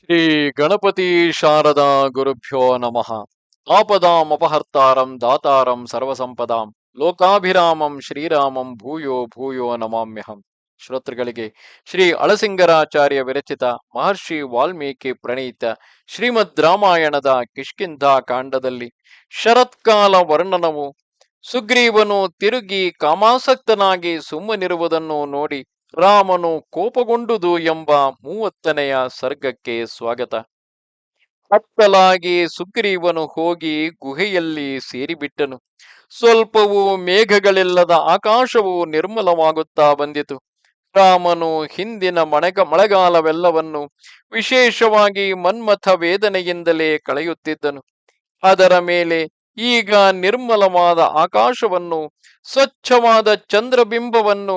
ಶ್ರೀ ಗಣಪತಿ ಶಾರದಾ ಗುರುಭ್ಯೋ ನಮಃ. ಆಪದಾಂ ಅಪಹರ್ತಾರಂ ದಾತಾರಂ ಸರ್ವಸಂಪದಾಂ. ಲೋಕಾಭಿರಾಮಂ ಶ್ರೀರಾಮಂ ಭೂಯೋ ಭೂಯೋ ನಮಾಮ್ಯಹಂ. ಶ್ರೋತೃಗಳಿಗೆ ಶ್ರೀ ಅಳಸಿಂಗರಾಚಾರ್ಯ ವಿರಚಿತ ಮಹರ್ಷಿ ವಾಲ್ಮೀಕಿ ಪ್ರಣೀತ ಶ್ರೀಮದ್ ರಾಮಾಯಣದ ಕಿಷ್ಕಿಂಧ ಕಾಂಡದಲ್ಲಿ ಶರತ್ಕಾಲ ವರ್ಣನವು ಸುಗ್ರೀವನು ತಿರುಗಿ ಕಾಮಾಸಕ್ತನಾಗಿ ಸುಮ್ಮನಿರುವುದನ್ನು ನೋಡಿ ರಾಮನು ಕೋಪಗೊಂಡುದು ಎಂಬ ಮೂವತ್ತನೆಯ ಸರ್ಗಕ್ಕೆ ಸ್ವಾಗತ. ಅತ್ತಲಾಗಿ ಸುಗ್ರೀವನು ಹೋಗಿ ಗುಹೆಯಲ್ಲಿ ಸೇರಿಬಿಟ್ಟನು. ಸ್ವಲ್ಪವೂ ಮೇಘಗಳಿಲ್ಲದ ಆಕಾಶವು ನಿರ್ಮಲವಾಗುತ್ತಾ ಬಂದಿತು. ರಾಮನು ಹಿಂದಿನ ಮಳೆಗ ಮಳೆಗಾಲವೆಲ್ಲವನ್ನು ವಿಶೇಷವಾಗಿ ಮನ್ಮಥ ವೇದನೆಯಿಂದಲೇ ಕಳೆಯುತ್ತಿದ್ದನು. ಅದರ ಮೇಲೆ ಈಗ ನಿರ್ಮಲವಾದ ಆಕಾಶವನ್ನು, ಸ್ವಚ್ಛವಾದ ಚಂದ್ರಬಿಂಬವನ್ನು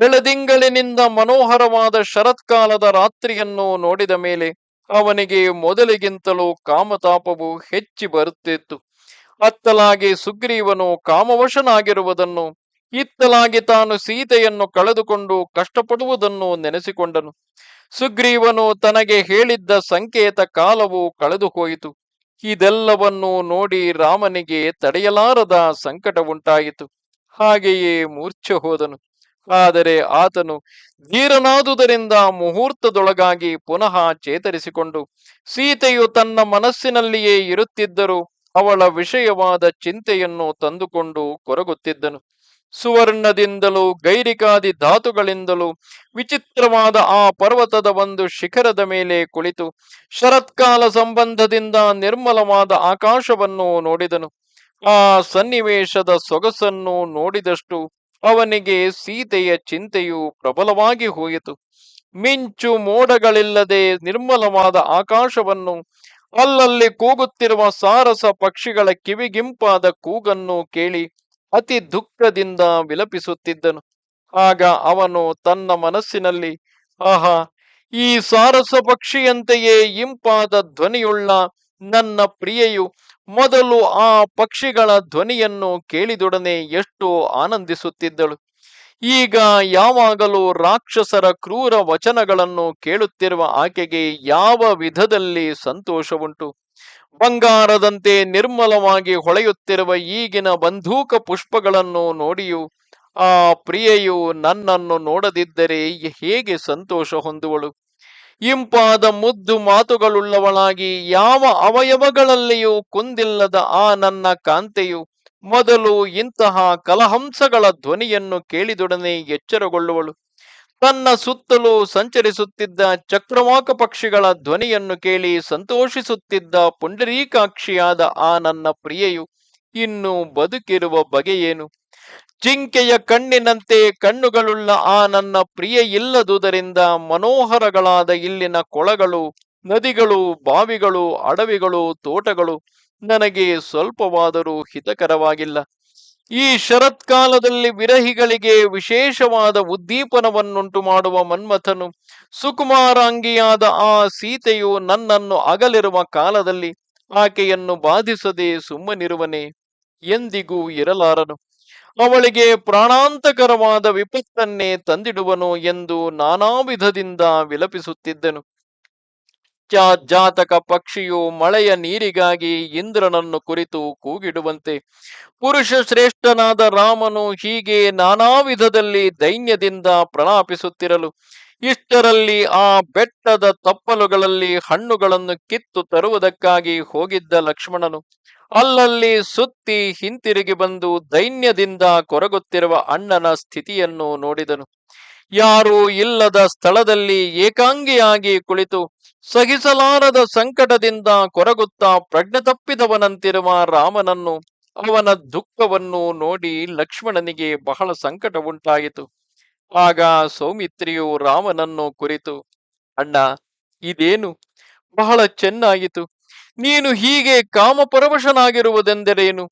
ಬೆಳದಿಂಗಳಿನಿಂದ ಮನೋಹರವಾದ ಶರತ್ಕಾಲದ ರಾತ್ರಿಯನ್ನು ನೋಡಿದ ಮೇಲೆ ಅವನಿಗೆ ಮೊದಲಿಗಿಂತಲೂ ಕಾಮತಾಪವು ಹೆಚ್ಚಿ ಬರುತ್ತಿತ್ತು. ಅತ್ತಲಾಗಿ ಸುಗ್ರೀವನು ಕಾಮವಶನಾಗಿರುವುದನ್ನು, ಇತ್ತಲಾಗಿ ತಾನು ಸೀತೆಯನ್ನು ಕಳೆದುಕೊಂಡು ಕಷ್ಟಪಡುವುದನ್ನು ನೆನೆಸಿಕೊಂಡನು. ಸುಗ್ರೀವನು ತನಗೆ ಹೇಳಿದ್ದ ಸಂಕೇತ ಕಾಲವು ಕಳೆದು ಹೋಯಿತು ಇದೆಲ್ಲವನ್ನು ನೋಡಿ ರಾಮನಿಗೆ ತಡೆಯಲಾರದ ಸಂಕಟ ಉಂಟಾಯಿತು ಹಾಗೆಯೇ ಮೂರ್ಛೆ ಹೋದನು. ಆದರೆ ಆತನು ಧೀರನಾದುದರಿಂದ ಮುಹೂರ್ತದೊಳಗಾಗಿ ಪುನಃ ಚೇತರಿಸಿಕೊಂಡು ಸೀತೆಯು ತನ್ನ ಮನಸ್ಸಿನಲ್ಲಿಯೇ ಇರುತ್ತಿದ್ದರೂ ಅವಳ ವಿಷಯವಾದ ಚಿಂತೆಯನ್ನು ತಂದುಕೊಂಡು ಕೊರಗುತ್ತಿದ್ದನು. ಸುವರ್ಣದಿಂದಲೂ ಗೈರಿಕಾದಿ ಧಾತುಗಳಿಂದಲೂ ವಿಚಿತ್ರವಾದ ಆ ಪರ್ವತದ ಒಂದು ಶಿಖರದ ಮೇಲೆ ಕುಳಿತು ಶರತ್ಕಾಲ ಸಂಬಂಧದಿಂದ ನಿರ್ಮಲವಾದ ಆಕಾಶವನ್ನು ನೋಡಿದನು. ಆ ಸನ್ನಿವೇಶದ ಸೊಗಸನ್ನು ನೋಡಿದಷ್ಟು ಅವನಿಗೆ ಸೀತೆಯ ಚಿಂತೆಯು ಪ್ರಬಲವಾಗಿ ಹೋಯಿತು. ಮಿಂಚು ಮೋಡಗಳಿಲ್ಲದೆ ನಿರ್ಮಲವಾದ ಆಕಾಶವನ್ನು, ಅಲ್ಲಲ್ಲಿ ಕೂಗುತ್ತಿರುವ ಸಾರಸ ಪಕ್ಷಿಗಳ ಕಿವಿಗಿಂಪಾದ ಕೂಗನ್ನು ಕೇಳಿ ಅತಿ ದುಃಖದಿಂದ ವಿಲಪಿಸುತ್ತಿದ್ದನು. ಆಗ ಅವನು ತನ್ನ ಮನಸ್ಸಿನಲ್ಲಿ, ಆಹಾ, ಈ ಸಾರಸ ಪಕ್ಷಿಯಂತೆಯೇ ಇಂಪಾದ ಧ್ವನಿಯುಳ್ಳ ನನ್ನ ಪ್ರಿಯೆಯು, ಮೊದಲು ಆ ಪಕ್ಷಿಗಳ ಧ್ವನಿಯನ್ನು ಕೇಳಿದೊಡನೆ ಎಷ್ಟು ಆನಂದಿಸುತ್ತಿದ್ದಳು. ಈಗ ಯಾವಾಗಲೂ ರಾಕ್ಷಸರ ಕ್ರೂರ ವಚನಗಳನ್ನು ಕೇಳುತ್ತಿರುವ ಆಕೆಗೆ ಯಾವ ವಿಧದಲ್ಲಿ ಸಂತೋಷವುಂಟು? ಬಂಗಾರದಂತೆ ನಿರ್ಮಲವಾಗಿ ಹೊಳೆಯುತ್ತಿರುವ ಈಗಿನ ಬಂದೂಕ ಪುಷ್ಪಗಳನ್ನು ನೋಡಿಯೂ, ಆ ಪ್ರಿಯೆಯು ನನ್ನನ್ನು ನೋಡದಿದ್ದರೆ ಹೇಗೆ ಸಂತೋಷ ಹೊಂದುವಳು? ಇಂಪಾದ ಮುದ್ದು ಮಾತುಗಳುಳ್ಳವಳಾಗಿ ಯಾವ ಅವಯವಗಳಲ್ಲಿಯೂ ಕುಂದಿಲ್ಲದ ಆ ನನ್ನ ಕಾಂತೆಯು ಮೊದಲು ಇಂತಹ ಕಲಹಂಸಗಳ ಧ್ವನಿಯನ್ನು ಕೇಳಿದೊಡನೆ ಎಚ್ಚರಗೊಳ್ಳುವಳು. ತನ್ನ ಸುತ್ತಲೂ ಸಂಚರಿಸುತ್ತಿದ್ದ ಚಕ್ರವಾಕ ಪಕ್ಷಿಗಳ ಧ್ವನಿಯನ್ನು ಕೇಳಿ ಸಂತೋಷಿಸುತ್ತಿದ್ದ ಪುಂಡರೀಕಾಕ್ಷಿಯಾದ ಆ ನನ್ನ ಪ್ರಿಯೆಯು ಇನ್ನು ಬದುಕಿರುವ ಬಗೆಯೇನು ಜಿಂಕೆಯ ಕಣ್ಣಿನಂತೆ ಕಣ್ಣುಗಳುಳ್ಳ ಆ ನನ್ನ ಪ್ರಿಯ ಇಲ್ಲದುದರಿಂದ ಮನೋಹರಗಳಾದ ಇಲ್ಲಿನ ಕೊಳಗಳು, ನದಿಗಳು, ಬಾವಿಗಳು, ಅಡವಿಗಳು, ತೋಟಗಳು ನನಗೆ ಸ್ವಲ್ಪವಾದರೂ ಹಿತಕರವಾಗಿಲ್ಲ. ಈ ಶರತ್ಕಾಲದಲ್ಲಿ ವಿರಹಿಗಳಿಗೆ ವಿಶೇಷವಾದ ಉದ್ದೀಪನವನ್ನುಂಟು ಮಾಡುವ ಮನ್ಮಥನು, ಸುಕುಮಾರಾಂಗಿಯಾದ ಆ ಸೀತೆಯು ನನ್ನನ್ನು ಅಗಲಿರುವ ಕಾಲದಲ್ಲಿ ಆಕೆಯನ್ನು ಬಾಧಿಸದೆ ಸುಮ್ಮನಿರುವನೆ ಎಂದಿಗೂ ಇರಲಾರನು. ಅವಳಿಗೆ ಪ್ರಾಣಾಂತಕರವಾದ ವಿಪತ್ತನ್ನೇ ತಂದಿಡುವನು ಎಂದು ನಾನಾ ವಿಧದಿಂದ ವಿಲಪಿಸುತ್ತಿದ್ದನು ಜಾತಕ ಪಕ್ಷಿಯು ಮಳೆಯ ನೀರಿಗಾಗಿ ಇಂದ್ರನನ್ನು ಕುರಿತು ಕೂಗಿಡುವಂತೆ ಪುರುಷ ಶ್ರೇಷ್ಠನಾದ ರಾಮನು ಹೀಗೆ ನಾನಾ ವಿಧದಲ್ಲಿ ದೈನ್ಯದಿಂದ ಪ್ರಣಾಪಿಸುತ್ತಿರಲು ಇಷ್ಟರಲ್ಲಿ ಆ ಬೆಟ್ಟದ ತಪ್ಪಲುಗಳಲ್ಲಿ ಹಣ್ಣುಗಳನ್ನು ಕಿತ್ತು ತರುವುದಕ್ಕಾಗಿ ಹೋಗಿದ್ದ ಲಕ್ಷ್ಮಣನು ಅಲ್ಲಲ್ಲಿ ಸುತ್ತಿ ಹಿಂತಿರುಗಿ ಬಂದು ದೈನ್ಯದಿಂದ ಕೊರಗುತ್ತಿರುವ ಅಣ್ಣನ ಸ್ಥಿತಿಯನ್ನು ನೋಡಿದನು. ಯಾರೂ ಇಲ್ಲದ ಸ್ಥಳದಲ್ಲಿ ಏಕಾಂಗಿಯಾಗಿ ಕುಳಿತು ಸಹಿಸಲಾರದ ಸಂಕಟದಿಂದ ಕೊರಗುತ್ತಾ ಪ್ರಜ್ಞೆ ತಪ್ಪಿದವನಂತಿರುವ ರಾಮನನ್ನು ಅವನ ದುಃಖವನ್ನು ನೋಡಿ ಲಕ್ಷ್ಮಣನಿಗೆ ಬಹಳ ಸಂಕಟ ಉಂಟಾಯಿತು. ಆಗ ಸೌಮಿತ್ರಿಯು ರಾಮನನ್ನು ಕುರಿತು, ಅಣ್ಣ, ಇದೇನು? ಬಹಳ ಚೆನ್ನಾಯಿತು ನೀನು ಹೀಗೆ ಕಾಮಪರವಶನಾಗಿರುವುದೆಂದರೇನು?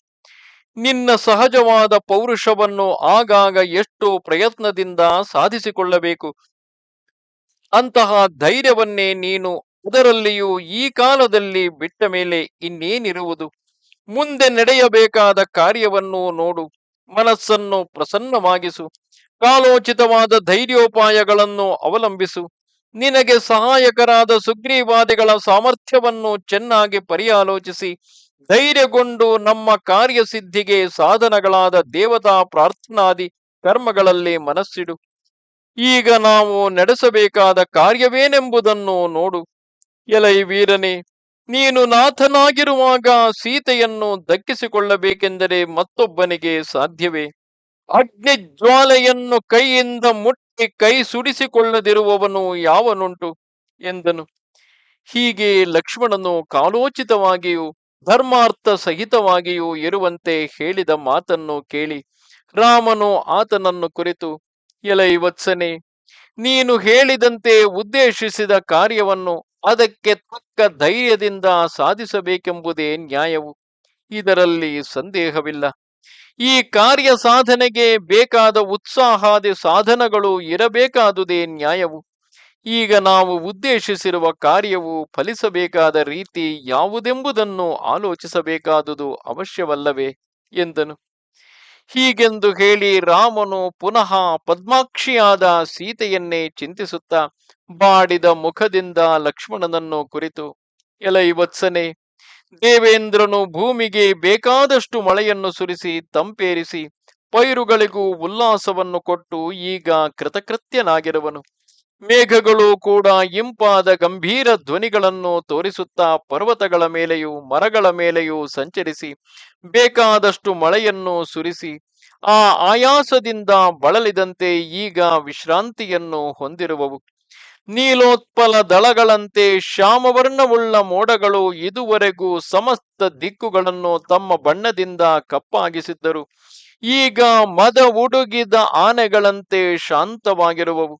ನಿನ್ನ ಸಹಜವಾದ ಪೌರುಷವನ್ನು ಆಗಾಗ ಎಷ್ಟು ಪ್ರಯತ್ನದಿಂದ ಸಾಧಿಸಿಕೊಳ್ಳಬೇಕು. ಅಂತಹ ಧೈರ್ಯವನ್ನೇ ನೀನು ಅದರಲ್ಲಿಯೂ ಈ ಕಾಲದಲ್ಲಿ ಬಿಟ್ಟ ಮೇಲೆ ಇನ್ನೇನಿರುವುದು? ಮುಂದೆ ನಡೆಯಬೇಕಾದ ಕಾರ್ಯವನ್ನು ನೋಡು, ಮನಸ್ಸನ್ನು ಪ್ರಸನ್ನವಾಗಿಸು, ಕಾಲೋಚಿತವಾದ ಧೈರ್ಯೋಪಾಯಗಳನ್ನು ಅವಲಂಬಿಸು. ನಿನಗೆ ಸಹಾಯಕರಾದ ಸುಗ್ರೀವಾದಿಗಳ ಸಾಮರ್ಥ್ಯವನ್ನು ಚೆನ್ನಾಗಿ ಪರ್ಯಾಲೋಚಿಸಿ, ಧೈರ್ಯಗೊಂಡು ನಮ್ಮ ಕಾರ್ಯಸಿದ್ಧಿಗೆ ಸಾಧನಗಳಾದ ದೇವತಾ ಪ್ರಾರ್ಥನಾದಿ ಕರ್ಮಗಳಲ್ಲಿ ಮನಸ್ಸಿಡು. ಈಗ ನಾವು ನಡೆಸಬೇಕಾದ ಕಾರ್ಯವೇನೆಂಬುದನ್ನು ನೋಡು. ಎಲೈ ವೀರನೇ, ನೀನು ನಾಥನಾಗಿರುವಾಗ ಸೀತೆಯನ್ನು ದಕ್ಕಿಸಿಕೊಳ್ಳಬೇಕೆಂದರೆ ಮತ್ತೊಬ್ಬನಿಗೆ ಸಾಧ್ಯವೇ? ಅಗ್ನಿಜ್ವಾಲೆಯನ್ನು ಕೈಯಿಂದ ಮುಟ್ಟಿ ಕೈ ಸುಡಿಸಿಕೊಳ್ಳದಿರುವವನು ಯಾವನುಂಟು? ಎಂದನು. ಹೀಗೆ ಲಕ್ಷ್ಮಣನು ಕಾಲೋಚಿತವಾಗಿಯೂ, ಧರ್ಮಾರ್ಥ ಸಹಿತವಾಗಿಯೂ ಇರುವಂತೆ ಹೇಳಿದ ಮಾತನ್ನು ಕೇಳಿ, ರಾಮನು ಆತನನ್ನು ಕುರಿತು, ಎಲೈ ವತ್ಸನೆ, ನೀನು ಹೇಳಿದಂತೆ ಉದ್ದೇಶಿಸಿದ ಕಾರ್ಯವನ್ನು ಅದಕ್ಕೆ ತಕ್ಕ ಧೈರ್ಯದಿಂದ ಸಾಧಿಸಬೇಕೆಂಬುದೇ ನ್ಯಾಯವು. ಇದರಲ್ಲಿ ಸಂದೇಹವಿಲ್ಲ. ಈ ಕಾರ್ಯ ಸಾಧನೆಗೆ ಬೇಕಾದ ಉತ್ಸಾಹಾದಿ ಸಾಧನಗಳು ಇರಬೇಕಾದುದೇ ನ್ಯಾಯವು. ಈಗ ನಾವು ಉದ್ದೇಶಿಸಿರುವ ಕಾರ್ಯವು ಫಲಿಸಬೇಕಾದ ರೀತಿ ಯಾವುದೆಂಬುದನ್ನು ಆಲೋಚಿಸಬೇಕಾದುದು ಅವಶ್ಯವಲ್ಲವೇ? ಎಂದನು. ಹೀಗೆಂದು ಹೇಳಿ ರಾಮನು ಪುನಃ ಪದ್ಮಾಕ್ಷಿಯಾದ ಸೀತೆಯನ್ನೇ ಚಿಂತಿಸುತ್ತಾ ಬಾಡಿದ ಮುಖದಿಂದ ಲಕ್ಷ್ಮಣನನ್ನು ಕುರಿತು, ಎಲೈ ವತ್ಸನೆ ದೇವೇಂದ್ರನು ಭೂಮಿಗೆ ಬೇಕಾದಷ್ಟು ಮಳೆಯನ್ನು ಸುರಿಸಿ, ತಂಪೇರಿಸಿ, ಪೈರುಗಳಿಗೂ ಉಲ್ಲಾಸವನ್ನು ಕೊಟ್ಟು ಈಗ ಕೃತಕೃತ್ಯನಾಗಿರುವನು. ಮೇಘಗಳು ಕೂಡ ಇಂಪಾದ ಗಂಭೀರ ಧ್ವನಿಗಳನ್ನು ತೋರಿಸುತ್ತಾ ಪರ್ವತಗಳ ಮೇಲೆಯೂ, ಮರಗಳ ಮೇಲೆಯೂ ಸಂಚರಿಸಿ, ಬೇಕಾದಷ್ಟು ಮಳೆಯನ್ನು ಸುರಿಸಿ, ಆ ಆಯಾಸದಿಂದ ಬಳಲಿದಂತೆ ಈಗ ವಿಶ್ರಾಂತಿಯನ್ನು ಹೊಂದಿರುವವು. ನೀಲೋತ್ಪಲ ದಳಗಳಂತೆ ಶ್ಯಾಮವರ್ಣವುಳ್ಳ ಮೋಡಗಳು ಇದುವರೆಗೂ ಸಮಸ್ತ ದಿಕ್ಕುಗಳನ್ನು ತಮ್ಮ ಬಣ್ಣದಿಂದ ಕಪ್ಪಾಗಿಸಿದ್ದರು. ಈಗ ಮದ ಉಡುಗಿದ ಆನೆಗಳಂತೆ ಶಾಂತವಾಗಿರುವವು.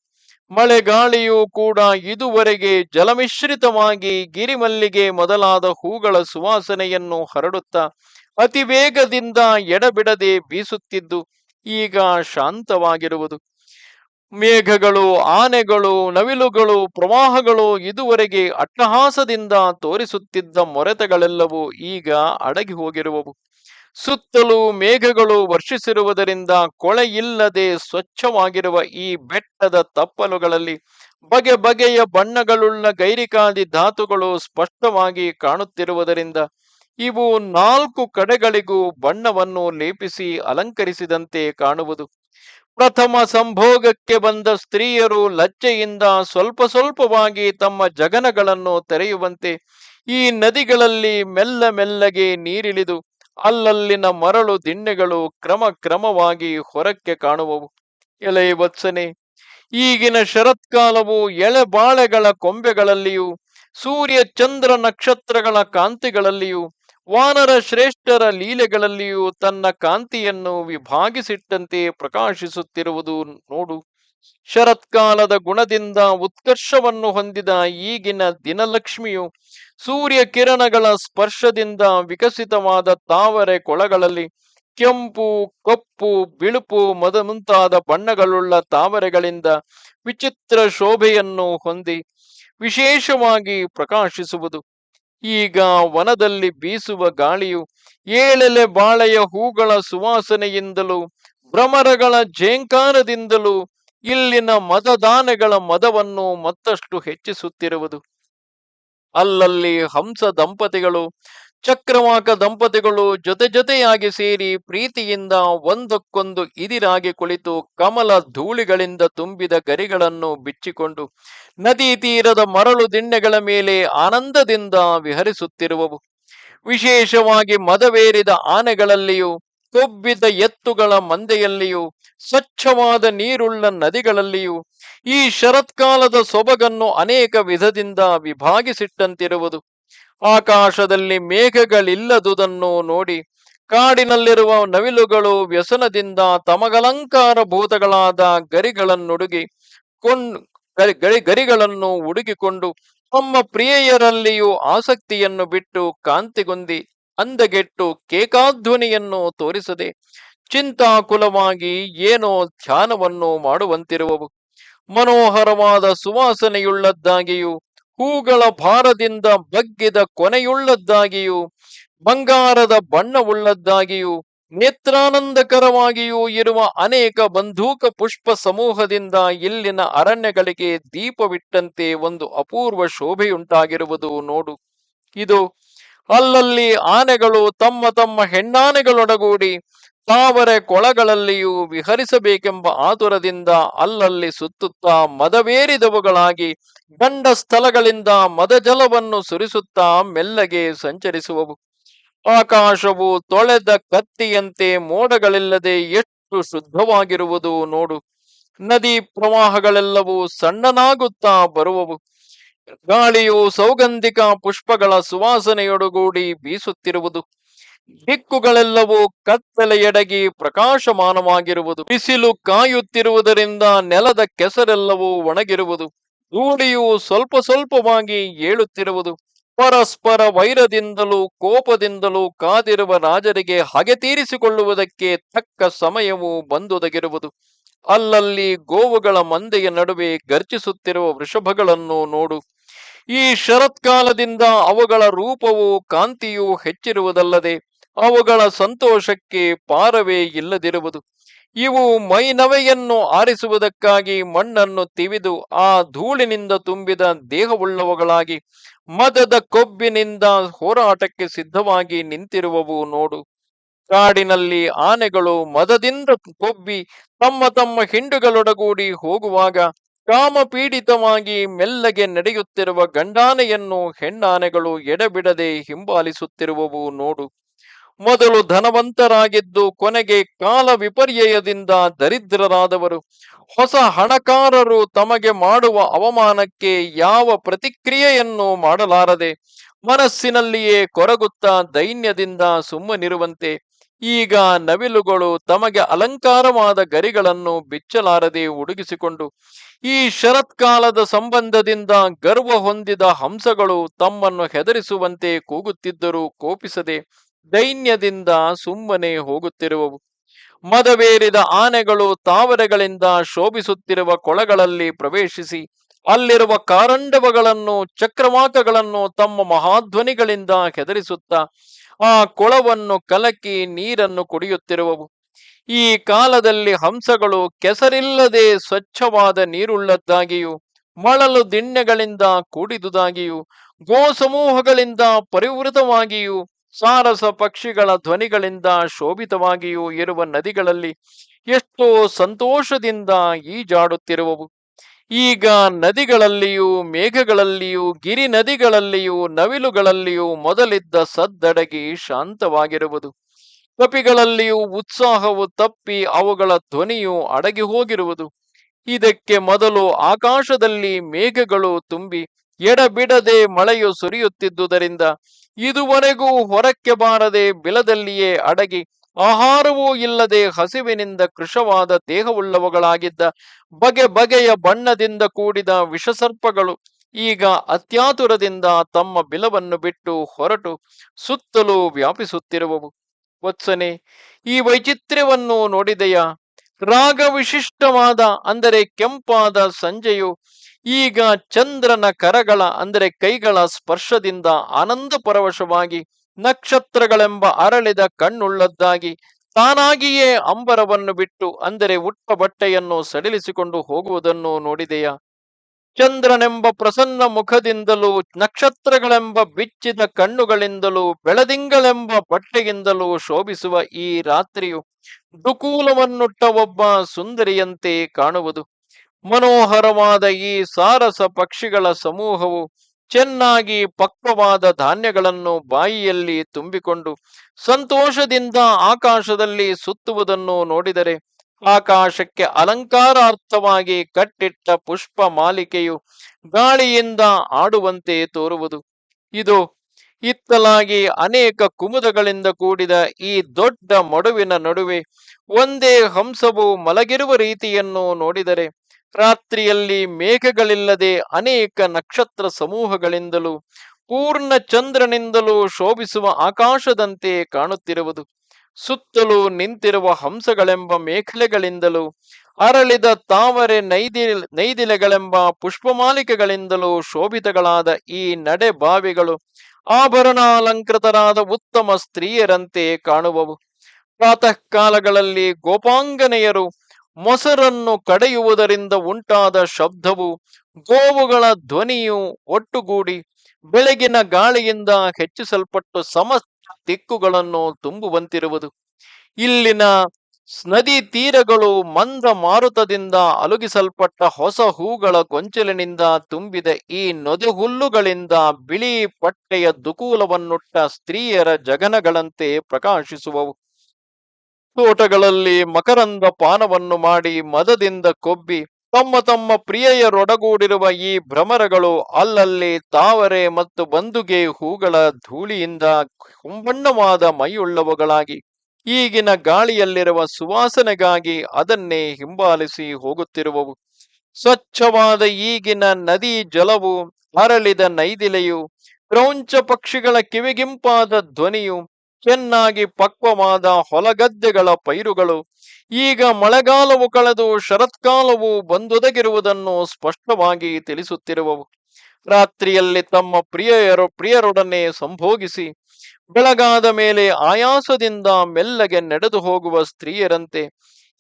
ಮಳೆಗಾಳಿಯೂ ಕೂಡ ಇದುವರೆಗೆ ಜಲಮಿಶ್ರಿತವಾಗಿ ಗಿರಿಮಲ್ಲಿಗೆ ಮೊದಲಾದ ಹೂಗಳ ಸುವಾಸನೆಯನ್ನು ಹರಡುತ್ತಾ ಅತಿ ವೇಗದಿಂದ ಎಡಬಿಡದೆ ಬೀಸುತ್ತಿದ್ದು, ಈಗ ಶಾಂತವಾಗಿರುವುದು. ಮೇಘಗಳು, ಆನೆಗಳು, ನವಿಲುಗಳು, ಪ್ರವಾಹಗಳು ಇದುವರೆಗೆ ಅಟ್ಟಹಾಸದಿಂದ ತೋರಿಸುತ್ತಿದ್ದ ಮೊರೆತಗಳೆಲ್ಲವೂ ಈಗ ಅಡಗಿ ಹೋಗಿರುವವು. ಸುತ್ತಲೂ ಮೇಘಗಳು ವರ್ಷಿಸಿರುವುದರಿಂದ ಕೊಳೆಯಿಲ್ಲದೆ ಸ್ವಚ್ಛವಾಗಿರುವ ಈ ಬೆಟ್ಟದ ತಪ್ಪಲುಗಳಲ್ಲಿ ಬಗೆ ಬಗೆಯ ಬಣ್ಣಗಳುಳ್ಳ ಗೈರಿಕಾದಿ ಧಾತುಗಳು ಸ್ಪಷ್ಟವಾಗಿ ಕಾಣುತ್ತಿರುವುದರಿಂದ ಇವು ನಾಲ್ಕು ಕಡೆಗಳಿಗೂ ಬಣ್ಣವನ್ನು ಲೇಪಿಸಿ ಅಲಂಕರಿಸಿದಂತೆ ಕಾಣುವುದು. ಪ್ರಥಮ ಸಂಭೋಗಕ್ಕೆ ಬಂದ ಸ್ತ್ರೀಯರು ಲಜ್ಜೆಯಿಂದ ಸ್ವಲ್ಪ ಸ್ವಲ್ಪವಾಗಿ ತಮ್ಮ ಜಗನಗಳನ್ನು ತೆರೆಯುವಂತೆ ಈ ನದಿಗಳಲ್ಲಿ ಮೆಲ್ಲ ಮೆಲ್ಲಗೆ ನೀರಿಳಿದು ಅಲ್ಲಲ್ಲಿನ ಮರಳು ದಿಣ್ಣೆಗಳು ಕ್ರಮ ಕ್ರಮವಾಗಿ ಹೊರಕ್ಕೆ ಕಾಣುವವು. ಎಲೆ ವತ್ಸನೆ, ಈಗಿನ ಶರತ್ಕಾಲವು ಎಳೆಬಾಳೆಗಳ ಕೊಂಬೆಗಳಲ್ಲಿಯೂ ಸೂರ್ಯ ಚಂದ್ರ ನಕ್ಷತ್ರಗಳ ಕಾಂತಿಗಳಲ್ಲಿಯೂ ವಾನರ ಶ್ರೇಷ್ಠರ ಲೀಲೆಗಳಲ್ಲಿಯೂ ತನ್ನ ಕಾಂತಿಯನ್ನು ವಿಭಾಗಿಸಿಟ್ಟಂತೆ ಪ್ರಕಾಶಿಸುತ್ತಿರುವುದು ನೋಡು. ಶರತ್ಕಾಲದ ಗುಣದಿಂದ ಉತ್ಕರ್ಷವನ್ನು ಹೊಂದಿದ ಈಗಿನ ದಿನಲಕ್ಷ್ಮಿಯು ಸೂರ್ಯ ಕಿರಣಗಳ ಸ್ಪರ್ಶದಿಂದ ವಿಕಸಿತವಾದ ತಾವರೆ ಕೊಳಗಳಲ್ಲಿ ಕೆಂಪು, ಕಪ್ಪು, ಬಿಳುಪು ಮದ ಮುಂತಾದ ಬಣ್ಣಗಳುಳ್ಳ ತಾವರೆಗಳಿಂದ ವಿಚಿತ್ರ ಶೋಭೆಯನ್ನು ಹೊಂದಿ ವಿಶೇಷವಾಗಿ ಪ್ರಕಾಶಿಸುವುದು. ಈಗ ವನದಲ್ಲಿ ಬೀಸುವ ಗಾಳಿಯು ಏಳೆಲೆ ಬಾಳೆಯ ಹೂಗಳ ಸುವಾಸನೆಯಿಂದಲೂ ಭ್ರಮರಗಳ ಜೇಂಕಾರದಿಂದಲೂ ಇಲ್ಲಿನ ಮತದಾನಗಳ ಮದವನ್ನು ಮತ್ತಷ್ಟು ಹೆಚ್ಚಿಸುತ್ತಿರುವುದು. ಅಲ್ಲಲ್ಲಿ ಹಂಸ ದಂಪತಿಗಳು ಚಕ್ರವಾಕ ದಂಪತಿಗಳು ಜೊತೆ ಜೊತೆಯಾಗಿ ಸೇರಿ ಪ್ರೀತಿಯಿಂದ ಒಂದಕ್ಕೊಂದು ಇದಿರಾಗಿ ಕುಳಿತು ಕಮಲ ಧೂಳಿಗಳಿಂದ ತುಂಬಿದ ಗರಿಗಳನ್ನು ಬಿಚ್ಚಿಕೊಂಡು ನದಿ ತೀರದ ಮರಳು ದಿಣ್ಣೆಗಳ ಮೇಲೆ ಆನಂದದಿಂದ ವಿಹರಿಸುತ್ತಿರುವವು. ವಿಶೇಷವಾಗಿ ಮದವೇರಿದ ಆನೆಗಳಲ್ಲಿಯೂ, ಕೊಬ್ಬಿದ ಎತ್ತುಗಳ ಮಂದೆಯಲ್ಲಿಯೂ, ಸ್ವಚ್ಛವಾದ ನೀರುಳ್ಳ ನದಿಗಳಲ್ಲಿಯೂ ಈ ಶರತ್ಕಾಲದ ಸೊಬಗನ್ನು ಅನೇಕ ವಿಧದಿಂದ ವಿಭಾಗಿಸಿಟ್ಟಂತಿರುವುದು. ಆಕಾಶದಲ್ಲಿ ಮೇಘಗಳಿಲ್ಲದುದನ್ನು ನೋಡಿ ಕಾಡಿನಲ್ಲಿರುವ ನವಿಲುಗಳು ವ್ಯಸನದಿಂದ ತಮಗಲಂಕಾರ ಭೂತಗಳಾದ ಗರಿಗಳನ್ನುಡುಗಿ ಕೊಂಡು ಗರಿ ಗರಿ ಗರಿಗಳನ್ನು ಹುಡುಗಿಕೊಂಡು ತಮ್ಮ ಪ್ರಿಯೆಯರಲ್ಲಿಯೂ ಆಸಕ್ತಿಯನ್ನು ಬಿಟ್ಟು ಕಾಂತಿಗೊಂದಿ ಅಂದಗೆಟ್ಟು ಕೇಕಾಧ್ವನಿಯನ್ನು ತೋರಿಸದೆ ಚಿಂತಾಕುಲವಾಗಿ ಏನೋ ಧ್ಯಾನವನ್ನು ಮಾಡುವಂತಿರುವವು. ಮನೋಹರವಾದ ಸುವಾಸನೆಯುಳ್ಳದ್ದಾಗಿಯೂ ಹೂಗಳ ಭಾರದಿಂದ ಬಗ್ಗಿದ ಕೊನೆಯುಳ್ಳದ್ದಾಗಿಯೂ, ಬಂಗಾರದ ಬಣ್ಣವುಳ್ಳದ್ದಾಗಿಯೂ, ನೇತ್ರಾನಂದಕರವಾಗಿಯೂ ಇರುವ ಅನೇಕ ಬಂದೂಕ ಪುಷ್ಪ ಸಮೂಹದಿಂದ ಇಲ್ಲಿನ ಅರಣ್ಯಗಳಿಗೆ ದೀಪವಿಟ್ಟಂತೆ ಒಂದು ಅಪೂರ್ವ ಶೋಭೆಯುಂಟಾಗಿರುವುದು ನೋಡು. ಇದು ಅಲ್ಲಲ್ಲಿ ಆನೆಗಳು ತಮ್ಮ ತಮ್ಮ ಹೆಣ್ಣಾನೆಗಳೊಡಗೂಡಿ ತಾವರೆ ಕೊಳಗಳಲ್ಲಿಯೂ ವಿಹರಿಸಬೇಕೆಂಬ ಆತುರದಿಂದ ಅಲ್ಲಲ್ಲಿ ಸುತ್ತುತ್ತಾ ಮದವೇರಿದವುಗಳಾಗಿ ಗಂಡ ಸ್ಥಳಗಳಿಂದ ಮದಜಲವನ್ನು ಸುರಿಸುತ್ತಾ ಮೆಲ್ಲಗೆ ಸಂಚರಿಸುವವು. ಆಕಾಶವು ತೊಳೆದ ಕತ್ತಿಯಂತೆ ಮೋಡಗಳಿಲ್ಲದೆ ಎಷ್ಟು ಶುದ್ಧವಾಗಿರುವುದು ನೋಡು. ನದಿ ಪ್ರವಾಹಗಳೆಲ್ಲವೂ ಸಣ್ಣನಾಗುತ್ತಾ ಬರುವವು. ಗಾಳಿಯು ಸೌಗಂಧಿಕ ಪುಷ್ಪಗಳ ಸುವಾಸನೆಯೊಡಗೂಡಿ ಬೀಸುತ್ತಿರುವುದು. ದಿಕ್ಕುಗಳೆಲ್ಲವೂ ಕತ್ತಲೆಯಡಗಿ ಪ್ರಕಾಶಮಾನವಾಗಿರುವುದು. ಬಿಸಿಲು ಕಾಯುತ್ತಿರುವುದರಿಂದ ನೆಲದ ಕೆಸರೆಲ್ಲವೂ ಒಣಗಿರುವುದು. ಧೂಳಿಯು ಸ್ವಲ್ಪ ಸ್ವಲ್ಪವಾಗಿ ಏಳುತ್ತಿರುವುದು. ಪರಸ್ಪರ ವೈರದಿಂದಲೂ ಕೋಪದಿಂದಲೂ ಕಾದಿರುವ ರಾಜರಿಗೆ ಹಗೆ ತೀರಿಸಿಕೊಳ್ಳುವುದಕ್ಕೆ ತಕ್ಕ ಸಮಯವು ಬಂದೊದಗಿರುವುದು. ಅಲ್ಲಲ್ಲಿ ಗೋವುಗಳ ಮಂದೆಯ ನಡುವೆ ಗರ್ಜಿಸುತ್ತಿರುವ ವೃಷಭಗಳನ್ನು ನೋಡು. ಈ ಶರತ್ಕಾಲದಿಂದ ಅವುಗಳ ರೂಪವು ಕಾಂತಿಯೂ ಹೆಚ್ಚಿರುವುದಲ್ಲದೆ ಅವುಗಳ ಸಂತೋಷಕ್ಕೆ ಪಾರವೇ ಇಲ್ಲದಿರುವುದು. ಇವು ಮೈನವೆಯನ್ನು ಆರಿಸುವುದಕ್ಕಾಗಿ ಮಣ್ಣನ್ನು ತಿವಿದು ಆ ಧೂಳಿನಿಂದ ತುಂಬಿದ ದೇಹವುಳ್ಳವುಗಳಾಗಿ ಮದದ ಕೊಬ್ಬಿನಿಂದ ಹೋರಾಟಕ್ಕೆ ಸಿದ್ಧವಾಗಿ ನಿಂತಿರುವವು ನೋಡು. ಕಾಡಿನಲ್ಲಿ ಆನೆಗಳು ಮದದಿಂದ ಕೊಬ್ಬಿ ತಮ್ಮ ತಮ್ಮ ಹಿಂಡುಗಳೊಡಗೂಡಿ ಹೋಗುವಾಗ ಕಾಮಪೀಡಿತವಾಗಿ ಮೆಲ್ಲಗೆ ನಡೆಯುತ್ತಿರುವ ಗಂಡಾನೆಯನ್ನು ಹೆಣ್ಣಾನೆಗಳು ಎಡೆಬಿಡದೆ ಹಿಂಬಾಲಿಸುತ್ತಿರುವವು ನೋಡು. ಮೊದಲು ಧನವಂತರಾಗಿದ್ದು ಕೊನೆಗೆ ಕಾಲ ವಿಪರ್ಯಯದಿಂದ ದರಿದ್ರರಾದವರು. ಹೊಸ ಹಣಕಾರರು ತಮಗೆ ಮಾಡುವ ಅವಮಾನಕ್ಕೆ ಯಾವ ಪ್ರತಿಕ್ರಿಯೆಯನ್ನು ಮಾಡಲಾರದೆ ಮನಸ್ಸಿನಲ್ಲಿಯೇ ಕೊರಗುತ್ತಾ ದೈನ್ಯದಿಂದ ಸುಮ್ಮನಿರುವಂತೆ. ಈಗ ನವಿಲುಗಳು ತಮಗೆ ಅಲಂಕಾರವಾದ ಗರಿಗಳನ್ನು ಬಿಚ್ಚಲಾರದೆ ಉಡುಗಿಸಿಕೊಂಡು ಈ ಶರತ್ಕಾಲದ ಸಂಬಂಧದಿಂದ ಗರ್ವ ಹೊಂದಿದ ಹಂಸಗಳು ತಮ್ಮನ್ನು ಹೆದರಿಸುವಂತೆ ಕೂಗುತ್ತಿದ್ದರೂ ಕೋಪಿಸದೆ ದೈನ್ಯದಿಂದ ಸುಮ್ಮನೆ ಹೋಗುತ್ತಿರುವವು. ಮದವೇರಿದ ಆನೆಗಳು ತಾವರೆಗಳಿಂದ ಶೋಭಿಸುತ್ತಿರುವ ಕೊಳಗಳಲ್ಲಿ ಪ್ರವೇಶಿಸಿ, ಅಲ್ಲಿರುವ ಕಾರಂಡವಗಳನ್ನು, ಚಕ್ರವಾಕಗಳನ್ನು ತಮ್ಮ ಮಹಾಧ್ವನಿಗಳಿಂದ ಹೆದರಿಸುತ್ತಾ, ಆ ಕೊಳವನ್ನು ಕಲಕಿ ನೀರನ್ನು ಕುಡಿಯುತ್ತಿರುವವು. ಈ ಕಾಲದಲ್ಲಿ ಹಂಸಗಳು ಕೆಸರಿಲ್ಲದೆ ಸ್ವಚ್ಛವಾದ ನೀರುಳ್ಳದ್ದಾಗಿಯೂ, ಮಳಲು ದಿಣ್ಣೆಗಳಿಂದ ಕೂಡಿದುದಾಗಿಯೂ, ಗೋಸಮೂಹಗಳಿಂದ ಪರಿವೃತವಾಗಿಯೂ ಸಾರಸ ಪಕ್ಷಿಗಳ ಧ್ವನಿಗಳಿಂದ ಶೋಭಿತವಾಗಿಯೂ ಇರುವ ನದಿಗಳಲ್ಲಿ ಎಷ್ಟೋ ಸಂತೋಷದಿಂದ ಈಜಾಡುತ್ತಿರುವವು. ಈಗ ನದಿಗಳಲ್ಲಿಯೂ, ಮೇಘಗಳಲ್ಲಿಯೂ ಗಿರಿ ನದಿಗಳಲ್ಲಿಯೂ ನವಿಲುಗಳಲ್ಲಿಯೂ ಮೊದಲಿದ್ದ ಸದ್ದಡಗಿ ಶಾಂತವಾಗಿರುವುದು. ಕಪಿಗಳಲ್ಲಿಯೂ ಉತ್ಸಾಹವು ತಪ್ಪಿ ಅವುಗಳ ಧ್ವನಿಯು ಅಡಗಿ ಹೋಗಿರುವುದು ಇದಕ್ಕೆ ಮೊದಲು ಆಕಾಶದಲ್ಲಿ ಮೇಘಗಳು ತುಂಬಿ ಎಡಬಿಡದೆ ಮಳೆಯು ಸುರಿಯುತ್ತಿದ್ದುದರಿಂದ ಇದುವರೆಗೂ ಹೊರಕ್ಕೆ ಬಾರದೆ ಬಿಲದಲ್ಲಿಯೇ ಅಡಗಿ ಆಹಾರವೂ ಇಲ್ಲದೆ ಹಸಿವಿನಿಂದ ಕೃಶವಾದ ದೇಹವುಳ್ಳವುಗಳಾಗಿದ್ದ ಬಗೆ ಬಗೆಯ ಬಣ್ಣದಿಂದ ಕೂಡಿದ ವಿಷಸರ್ಪಗಳು ಈಗ ಅತ್ಯಾತುರದಿಂದ ತಮ್ಮ ಬಿಲವನ್ನು ಬಿಟ್ಟು ಹೊರಟು ಸುತ್ತಲೂ ವ್ಯಾಪಿಸುತ್ತಿರುವವು. ವತ್ಸನೆ, ಈ ವೈಚಿತ್ರ್ಯವನ್ನು ನೋಡಿದೆಯಾ? ರಾಗ ವಿಶಿಷ್ಟವಾದ ಅಂದರೆ ಕೆಂಪಾದ ಸಂಜೆಯು ಈಗ ಚಂದ್ರನ ಕರಗಳ, ಅಂದರೆ ಕೈಗಳ ಸ್ಪರ್ಶದಿಂದ ಆನಂದ ಪರವಶವಾಗಿ ನಕ್ಷತ್ರಗಳೆಂಬ ಅರಳಿದ ಕಣ್ಣುಳ್ಳದ್ದಾಗಿ ತಾನಾಗಿಯೇ ಅಂಬರವನ್ನು ಬಿಟ್ಟು, ಅಂದರೆ ಉಟ್ಟ ಬಟ್ಟೆಯನ್ನು ಸಡಿಲಿಸಿಕೊಂಡು ಹೋಗುವುದನ್ನು ನೋಡಿದೆಯಾ? ಚಂದ್ರನೆಂಬ ಪ್ರಸನ್ನ ಮುಖದಿಂದಲೂ, ನಕ್ಷತ್ರಗಳೆಂಬ ಬಿಚ್ಚಿದ ಕಣ್ಣುಗಳಿಂದಲೂ, ಬೆಳದಿಂಗಳೆಂಬ ಬಟ್ಟೆಯಿಂದಲೂ ಶೋಭಿಸುವ ಈ ರಾತ್ರಿಯು ದುಕೂಲವನ್ನುಟ್ಟ ಒಬ್ಬ ಸುಂದರಿಯಂತೆ ಕಾಣುವುದು. ಮನೋಹರವಾದ ಈ ಸಾರಸ ಪಕ್ಷಿಗಳ ಸಮೂಹವು ಚೆನ್ನಾಗಿ ಪಕ್ವವಾದ ಧಾನ್ಯಗಳನ್ನು ಬಾಯಿಯಲ್ಲಿ ತುಂಬಿಕೊಂಡು ಸಂತೋಷದಿಂದ ಆಕಾಶದಲ್ಲಿ ಸುತ್ತುವುದನ್ನು ನೋಡಿದರೆ ಆಕಾಶಕ್ಕೆ ಅಲಂಕಾರಾರ್ಥವಾಗಿ ಕಟ್ಟಿಟ್ಟ ಪುಷ್ಪ ಮಾಲಿಕೆಯು ಗಾಳಿಯಿಂದ ಆಡುವಂತೆ ತೋರುವುದು. ಇದು ಇತ್ತಲಾಗಿ ಅನೇಕ ಕುಮುದಗಳಿಂದ ಕೂಡಿದ ಈ ದೊಡ್ಡ ಮಡುವಿನ ನಡುವೆ ಒಂದೇ ಹಂಸವು ಮಲಗಿರುವ ರೀತಿಯನ್ನು ನೋಡಿದರೆ ರಾತ್ರಿಯಲ್ಲಿ ಮೇಘಗಳಿಲ್ಲದೆ ಅನೇಕ ನಕ್ಷತ್ರ ಸಮೂಹಗಳಿಂದಲೂ, ಪೂರ್ಣ ಚಂದ್ರನಿಂದಲೂ ಶೋಭಿಸುವ ಆಕಾಶದಂತೆ ಕಾಣುತ್ತಿರುವುದು. ಸುತ್ತಲೂ ನಿಂತಿರುವ ಹಂಸಗಳೆಂಬ ಮೇಖಲೆಗಳಿಂದಲೂ ಅರಳಿದ ತಾವರೆ ನೈದಿ ನೈದಿಲೆಗಳೆಂಬ ಪುಷ್ಪಮಾಲಿಕೆಗಳಿಂದಲೂ ಶೋಭಿತಗಳಾದ ಈ ನಡೆ ಬಾವಿಗಳು ಆಭರಣಾಲಂಕೃತರಾದ ಉತ್ತಮ ಸ್ತ್ರೀಯರಂತೆ ಕಾಣುವವು. ಪ್ರಾತಃ ಕಾಲಗಳಲ್ಲಿ ಗೋಪಾಂಗನೆಯರು ಮೊಸರನ್ನು ಕಡೆಯುವುದರಿಂದ ಉಂಟಾದ ಶಬ್ದವು, ಗೋವುಗಳ ಧ್ವನಿಯು ಒಟ್ಟುಗೂಡಿ ಬೆಳಗಿನ ಗಾಳಿಯಿಂದ ಹೆಚ್ಚಿಸಲ್ಪಟ್ಟು ಸಮಸ್ತ ದಿಕ್ಕುಗಳನ್ನು ತುಂಬುವಂತಿರುವುದು. ಇಲ್ಲಿನ ನದಿ ತೀರಗಳು ಮಂದ ಮಾರುತದಿಂದ ಅಲುಗಿಸಲ್ಪಟ್ಟ ಹೊಸ ಹೂಗಳ ಗೊಂಚಲಿನಿಂದ ತುಂಬಿದ ಈ ನದಿ ಹುಲ್ಲುಗಳಿಂದ ಬಿಳಿ ಪಟ್ಟೆಯ ದುಕೂಲವನ್ನುಟ್ಟ ಸ್ತ್ರೀಯರ ಜಗನಗಳಂತೆ ಪ್ರಕಾಶಿಸುವವು. ತೋಟಗಳಲ್ಲಿ ಮಕರಂದ ಪಾನವನ್ನು ಮಾಡಿ ಮದದಿಂದ ಕೊಬ್ಬಿ ತಮ್ಮ ತಮ್ಮ ಪ್ರಿಯೆಯರೊಡಗೂಡಿರುವ ಈ ಭ್ರಮರಗಳು ಅಲ್ಲಲ್ಲಿ ತಾವರೆ ಮತ್ತು ಬಂದುಗೆ ಹೂಗಳ ಧೂಳಿಯಿಂದ ಕುಂಬಣ್ಣವಾದ ಮೈಯುಳ್ಳವುಗಳಾಗಿ ಈಗಿನ ಗಾಳಿಯಲ್ಲಿರುವ ಸುವಾಸನೆಗಾಗಿ ಅದನ್ನೇ ಹಿಂಬಾಲಿಸಿ ಹೋಗುತ್ತಿರುವವು. ಸ್ವಚ್ಛವಾದ ಈಗಿನ ನದಿ ಜಲವು ಅರಳಿದ ನೈದಿಲೆಯು ಕ್ರೌಂಚ ಪಕ್ಷಿಗಳ ಕಿವಿಗಿಂಪಾದ ಧ್ವನಿಯು ಚೆನ್ನಾಗಿ ಪಕ್ವವಾದ ಹೊಲಗದ್ದೆಗಳ ಪೈರುಗಳು, ಈಗ ಮಳೆಗಾಲವು ಕಳೆದು ಶರತ್ಕಾಲವು ಬಂದೊದಗಿರುವುದನ್ನು ಸ್ಪಷ್ಟವಾಗಿ ತಿಳಿಸುತ್ತಿರುವವು. ರಾತ್ರಿಯಲ್ಲಿ ತಮ್ಮ ಪ್ರಿಯರು ಪ್ರಿಯರೊಡನೆ ಸಂಭೋಗಿಸಿ, ಬೆಳಗಾದ ಮೇಲೆ ಆಯಾಸದಿಂದ ಮೆಲ್ಲಗೆ ನಡೆದು ಹೋಗುವ ಸ್ತ್ರೀಯರಂತೆ,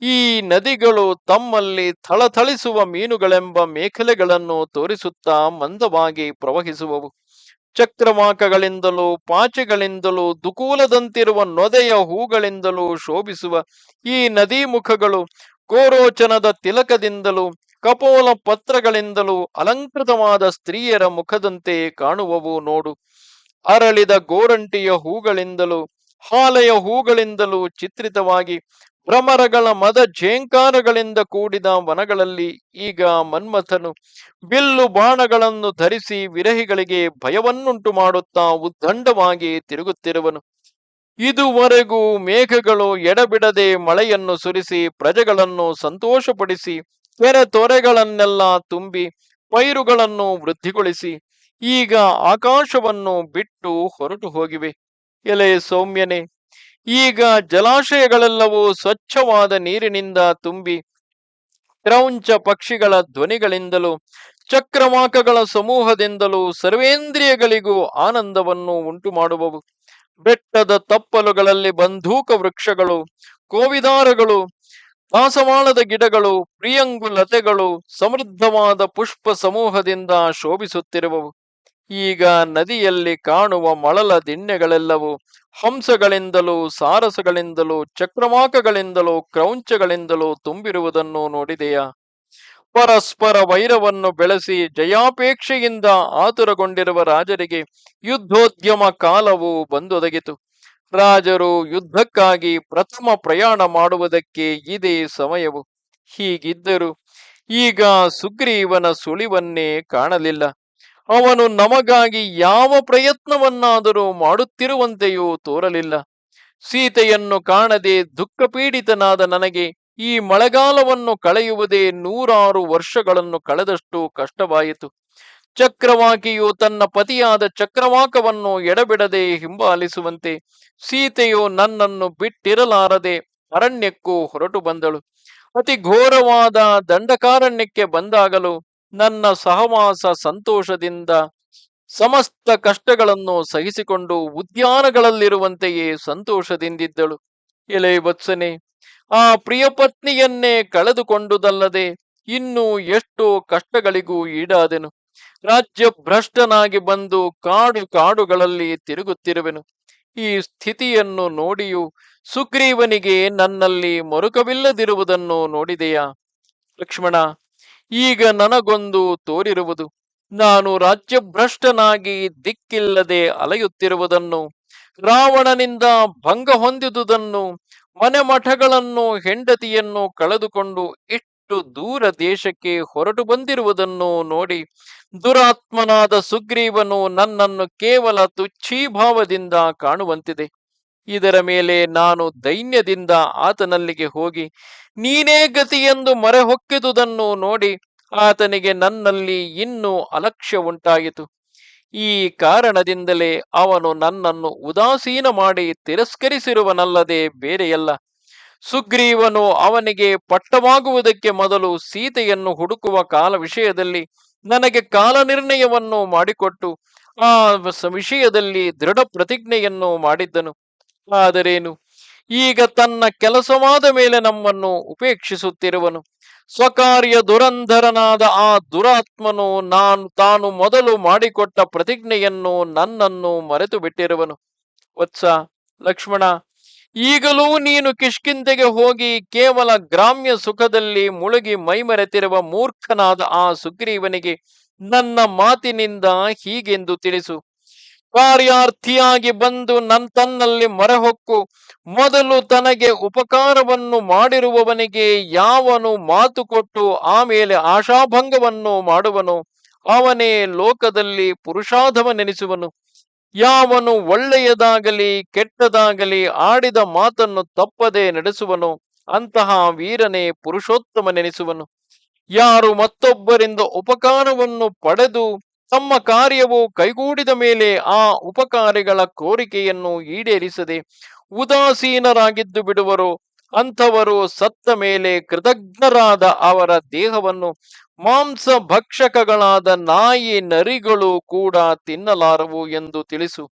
ಈ ನದಿಗಳು ತಮ್ಮಲ್ಲಿ ಥಳಥಳಿಸುವ ಮೀನುಗಳೆಂಬ ಮೇಖಲೆಗಳನ್ನು ತೋರಿಸುತ್ತಾ ಮಂದವಾಗಿ ಪ್ರವಹಿಸುವವು. ಚಕ್ರವಾಕಗಳಿಂದಲೂ, ಪಾಚಿಗಳಿಂದಲೂ, ದುಕೂಲದಂತಿರುವ ನೊದೆಯ ಹೂಗಳಿಂದಲೂ ಶೋಭಿಸುವ ಈ ನದಿ ಮುಖಗಳು ಕೋರೋಚನದ ತಿಲಕದಿಂದಲೂ, ಕಪೋಲ ಪತ್ರಗಳಿಂದಲೂ ಅಲಂಕೃತವಾದ ಸ್ತ್ರೀಯರ ಮುಖದಂತೆ ಕಾಣುವವು ನೋಡು. ಅರಳಿದ ಗೋರಂಟಿಯ ಹೂಗಳಿಂದಲೂ, ಹಾಲೆಯ ಹೂಗಳಿಂದಲೂ ಚಿತ್ರಿತವಾಗಿ ಭ್ರಮರಗಳ ಮದ ಝೇಂಕಾರಗಳಿಂದ ಕೂಡಿದ ವನಗಳಲ್ಲಿ ಈಗ ಮನ್ಮಥನು ಬಿಲ್ಲು ಬಾಣಗಳನ್ನು ಧರಿಸಿ ವಿರಹಿಗಳಿಗೆ ಭಯವನ್ನುಂಟು ಮಾಡುತ್ತಾ ಉದ್ದಂಡವಾಗಿ ತಿರುಗುತ್ತಿರುವನು. ಇದುವರೆಗೂ ಮೇಘಗಳು ಎಡಬಿಡದೆ ಮಳೆಯನ್ನು ಸುರಿಸಿ ಪ್ರಜೆಗಳನ್ನು ಸಂತೋಷಪಡಿಸಿ ಕೆರೆ ತೊರೆಗಳನ್ನೆಲ್ಲ ತುಂಬಿ ಪೈರುಗಳನ್ನು ವೃದ್ಧಿಗೊಳಿಸಿ ಈಗ ಆಕಾಶವನ್ನು ಬಿಟ್ಟು ಹೊರಟು ಹೋಗಿವೆ ಎಲೆ ಸೌಮ್ಯನೆ ಈಗ ಜಲಾಶಯಗಳೆಲ್ಲವೂ ಸ್ವಚ್ಛವಾದ ನೀರಿನಿಂದ ತುಂಬಿ ಕ್ರೌಂಚ ಪಕ್ಷಿಗಳ ಧ್ವನಿಗಳಿಂದಲೂ ಚಕ್ರವಾಕಗಳ ಸಮೂಹದಿಂದಲೂ ಸರ್ವೇಂದ್ರಿಯಗಳಿಗೂ ಆನಂದವನ್ನು ಉಂಟು ಮಾಡುವವು ಬೆಟ್ಟದ ತಪ್ಪಲುಗಳಲ್ಲಿ ಬಂಧೂಕ ವೃಕ್ಷಗಳು, ಕೋವಿದಾರಗಳು, ದಾಸವಾಳದ ಗಿಡಗಳು ಪ್ರಿಯಂಗುಲತೆಗಳು ಸಮೃದ್ಧವಾದ ಪುಷ್ಪ ಸಮೂಹದಿಂದ ಶೋಭಿಸುತ್ತಿರುವವು. ಈಗ ನದಿಯಲ್ಲಿ ಕಾಣುವ ಮಳಲ ದಿಣ್ಣೆಗಳೆಲ್ಲವೂ ಹಂಸಗಳಿಂದಲೂ, ಸಾರಸಗಳಿಂದಲೂ, ಚಕ್ರಮಾಕಗಳಿಂದಲೂ, ಕ್ರೌಂಚಗಳಿಂದಲೂ ತುಂಬಿರುವುದನ್ನು ನೋಡಿದೆಯಾ? ಪರಸ್ಪರ ವೈರವನ್ನು ಬೆಳೆಸಿ ಜಯಾಪೇಕ್ಷೆಯಿಂದ ಆತುರಗೊಂಡಿರುವ ರಾಜರಿಗೆ ಯುದ್ಧೋದ್ಯಮ ಕಾಲವು ಬಂದೊದಗಿತು. ರಾಜರು ಯುದ್ಧಕ್ಕಾಗಿ ಪ್ರಥಮ ಪ್ರಯಾಣ ಮಾಡುವುದಕ್ಕೆ ಇದೇ ಸಮಯವು. ಹೀಗಿದ್ದರು ಈಗ ಸುಗ್ರೀವನ ಸುಳಿವನ್ನೇ ಕಾಣಲಿಲ್ಲ. ಅವನು ನಮಗಾಗಿ ಯಾವ ಪ್ರಯತ್ನವನ್ನಾದರೂ ಮಾಡುತ್ತಿರುವಂತೆಯೂ ತೋರಲಿಲ್ಲ. ಸೀತೆಯನ್ನು ಕಾಣದೆ ದುಃಖಪೀಡಿತನಾದ ನನಗೆ ಈ ಮಳೆಗಾಲವನ್ನು ಕಳೆಯುವುದೇ ನೂರಾರು ವರ್ಷಗಳನ್ನು ಕಳೆದಷ್ಟು ಕಷ್ಟವಾಯಿತು. ಚಕ್ರವಾಕಿಯು ತನ್ನ ಪತಿಯಾದ ಚಕ್ರವಾಕವನ್ನು ಎಡಬಿಡದೆ ಹಿಂಬಾಲಿಸುವಂತೆ ಸೀತೆಯು ನನ್ನನ್ನು ಬಿಟ್ಟಿರಲಾರದೆ ಅರಣ್ಯಕ್ಕೂ ಹೊರಟು ಬಂದಳು. ಅತಿ ಘೋರವಾದ ದಂಡಕಾರಣ್ಯಕ್ಕೆ ಬಂದಾಗಲೂ ನನ್ನ ಸಹವಾಸ ಸಂತೋಷದಿಂದ ಸಮಸ್ತ ಕಷ್ಟಗಳನ್ನು ಸಹಿಸಿಕೊಂಡು ಉದ್ಯಾನಗಳಲ್ಲಿರುವಂತೆಯೇ ಸಂತೋಷದಿಂದಿದ್ದಳು. ಎಲೆ ವತ್ಸನೆ, ಆ ಪ್ರಿಯ ಪತ್ನಿಯನ್ನೇ ಕಳೆದುಕೊಂಡುದಲ್ಲದೆ ಇನ್ನೂ ಎಷ್ಟೋ ಕಷ್ಟಗಳಿಗೂ ಈಡಾದೆನು. ರಾಜ್ಯ ಭ್ರಷ್ಟನಾಗಿ ಬಂದು ಕಾಡು ಕಾಡುಗಳಲ್ಲಿ ತಿರುಗುತ್ತಿರುವೆನು. ಈ ಸ್ಥಿತಿಯನ್ನು ನೋಡಿಯೂ ಸುಗ್ರೀವನಿಗೆ ನನ್ನಲ್ಲಿ ಮರುಕವಿಲ್ಲದಿರುವುದನ್ನು ನೋಡಿದೆಯಾ? ಲಕ್ಷ್ಮಣ ಈಗ ನನಗೊಂದು ತೋರಿರುವುದು. ನಾನು ರಾಜ್ಯಭ್ರಷ್ಟನಾಗಿ ದಿಕ್ಕಿಲ್ಲದೆ ಅಲೆಯುತ್ತಿರುವುದನ್ನು, ರಾವಣನಿಂದ ಭಂಗ ಹೊಂದಿದುದನ್ನು ಮನೆ ಮಠಗಳನ್ನು ಹೆಂಡತಿಯನ್ನು ಕಳೆದುಕೊಂಡು ಇಷ್ಟು ದೂರ ದೇಶಕ್ಕೆ ಹೊರಟು ಬಂದಿರುವುದನ್ನು ನೋಡಿ ದುರಾತ್ಮನಾದ ಸುಗ್ರೀವನು ನನ್ನನ್ನು ಕೇವಲ ತುಚ್ಛೀಭಾವದಿಂದ ಕಾಣುವಂತಿದೆ. ಇದರ ಮೇಲೆ ನಾನು ದೈನ್ಯದಿಂದ ಆತನಲ್ಲಿಗೆ ಹೋಗಿ, ನೀನೇ ಗತಿ ಎಂದು ಹೊಕ್ಕಿದುದನ್ನು ನೋಡಿ ಆತನಿಗೆ ನನ್ನಲ್ಲಿ ಇನ್ನೂ ಅಲಕ್ಷ್ಯ ಉಂಟಾಯಿತು ಈ ಕಾರಣದಿಂದಲೇ ಅವನು ನನ್ನನ್ನು ಉದಾಸೀನ ಮಾಡಿ ತಿರಸ್ಕರಿಸಿರುವನಲ್ಲದೆ ಬೇರೆಯಲ್ಲ. ಸುಗ್ರೀವನು ಅವನಿಗೆ ಪಟ್ಟವಾಗುವುದಕ್ಕೆ ಮೊದಲು ಸೀತೆಯನ್ನು ಹುಡುಕುವ ಕಾಲ ವಿಷಯದಲ್ಲಿ ನನಗೆ ಕಾಲ ನಿರ್ಣಯವನ್ನು ಮಾಡಿಕೊಟ್ಟು, ಆ ವಿಷಯದಲ್ಲಿ ದೃಢ ಪ್ರತಿಜ್ಞೆಯನ್ನು ಮಾಡಿದ್ದನು. ಆದರೇನು? ಈಗ ತನ್ನ ಕೆಲಸವಾದ ಮೇಲೆ ನಮ್ಮನ್ನು ಉಪೇಕ್ಷಿಸುತ್ತಿರುವನು. ಸ್ವಕಾರ್ಯ ದುರಂಧರನಾದ ಆ ದುರಾತ್ಮನು ನಾನು ತಾನು ಮೊದಲು ಮಾಡಿಕೊಟ್ಟ ಪ್ರತಿಜ್ಞೆಯನ್ನು ನನ್ನನ್ನು ಮರೆತು ಬಿಟ್ಟಿರುವನು ವತ್ಸ ಲಕ್ಷ್ಮಣ, ಈಗಲೂ ನೀನು ಕಿಷ್ಕಿಂತೆಗೆ ಹೋಗಿ ಕೇವಲ ಗ್ರಾಮ್ಯ ಸುಖದಲ್ಲಿ ಮುಳುಗಿ ಮೈಮರೆತಿರುವ ಮೂರ್ಖನಾದ ಆ ಸುಗ್ರೀವನಿಗೆ ನನ್ನ ಮಾತಿನಿಂದ ಹೀಗೆಂದು ತಿಳಿಸು. ಕಾರ್ಯಾರ್ಥಿಯಾಗಿ ಬಂದು ನನ್ ತನ್ನಲ್ಲಿ ಮೊರೆಹೊಕ್ಕು. ಮೊದಲು ತನಗೆ ಉಪಕಾರವನ್ನು ಮಾಡಿರುವವನಿಗೆ ಯಾವನು ಮಾತು ಕೊಟ್ಟು ಆಮೇಲೆ ಆಶಾಭಂಗವನ್ನು ಮಾಡುವನು. ಅವನೇ ಲೋಕದಲ್ಲಿ ಪುರುಷಾಧವನೆನಿಸುವನು. ಯಾವನು ಒಳ್ಳೆಯದಾಗಲಿ ಕೆಟ್ಟದಾಗಲಿ ಆಡಿದ ಮಾತನ್ನು ತಪ್ಪದೆ ನಡೆಸುವನು. ಅಂತಹ ವೀರನೇ ಪುರುಷೋತ್ತಮನೆನಿಸುವನು. ಯಾರು ಮತ್ತೊಬ್ಬರಿಂದ ಉಪಕಾರವನ್ನು ಪಡೆದು ತಮ್ಮ ಕಾರ್ಯವು ಕೈಗೂಡಿದ ಮೇಲೆ ಆ ಉಪಕಾರಿಗಳ ಕೋರಿಕೆಯನ್ನು ಈಡೇರಿಸದೆ ಉದಾಸೀನರಾಗಿದ್ದು ಬಿಡುವರು. ಅಂಥವರು ಸತ್ತ ಮೇಲೆ ಕೃತಜ್ಞರಾದ ಅವರ ದೇಹವನ್ನು ಮಾಂಸ ಭಕ್ಷಕಗಳಾದ ನಾಯಿ ನರಿಗಳು ಕೂಡ ತಿನ್ನಲಾರವು ಎಂದು ತಿಳಿಸು.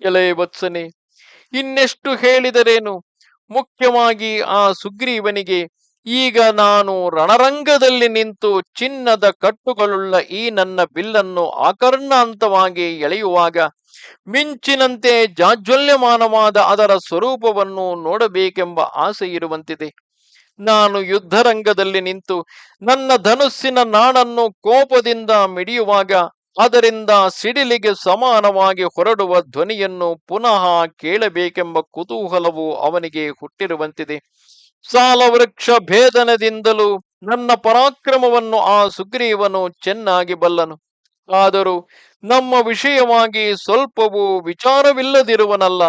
ಎಲೆ ವತ್ಸನೆ, ಇನ್ನೆಷ್ಟು ಹೇಳಿದರೇನು? ಮುಖ್ಯವಾಗಿ ಆ ಸುಗ್ರೀವನಿಗೆ ಈಗ ನಾನು ರಣರಂಗದಲ್ಲಿ ನಿಂತು ಚಿನ್ನದ ಕಟ್ಟುಗಳುಳ್ಳ ಈ ನನ್ನ ಬಿಲ್ಲನ್ನು ಆಕರ್ಣಾಂತವಾಗಿ ಎಳೆಯುವಾಗ ಮಿಂಚಿನಂತೆ ಜಾಜ್ವಲ್ಯಮಾನವಾದ ಅದರ ಸ್ವರೂಪವನ್ನು ನೋಡಬೇಕೆಂಬ ಆಸೆ ಇರುವಂತಿದೆ. ನಾನು ಯುದ್ಧರಂಗದಲ್ಲಿ ನಿಂತು ನನ್ನ ಧನುಸ್ಸಿನ ನಾಣನ್ನು ಕೋಪದಿಂದ ಮಿಡಿಯುವಾಗ ಅದರಿಂದ ಸಿಡಿಲಿಗೆ ಸಮಾನವಾಗಿ ಹೊರಡುವ ಧ್ವನಿಯನ್ನು ಪುನಃ ಕೇಳಬೇಕೆಂಬ ಕುತೂಹಲವು ಅವನಿಗೆ ಹುಟ್ಟಿರುವಂತಿದೆ. ಸಾಲವೃಕ್ಷ ಭೇದನದಿಂದಲೂ ನನ್ನ ಪರಾಕ್ರಮವನ್ನು ಆ ಸುಗ್ರೀವನು ಚೆನ್ನಾಗಿ ಬಲ್ಲನು. ಆದರೂ ನಮ್ಮ ವಿಷಯವಾಗಿ ಸ್ವಲ್ಪವೂ ವಿಚಾರವಿಲ್ಲದಿರುವನಲ್ಲ,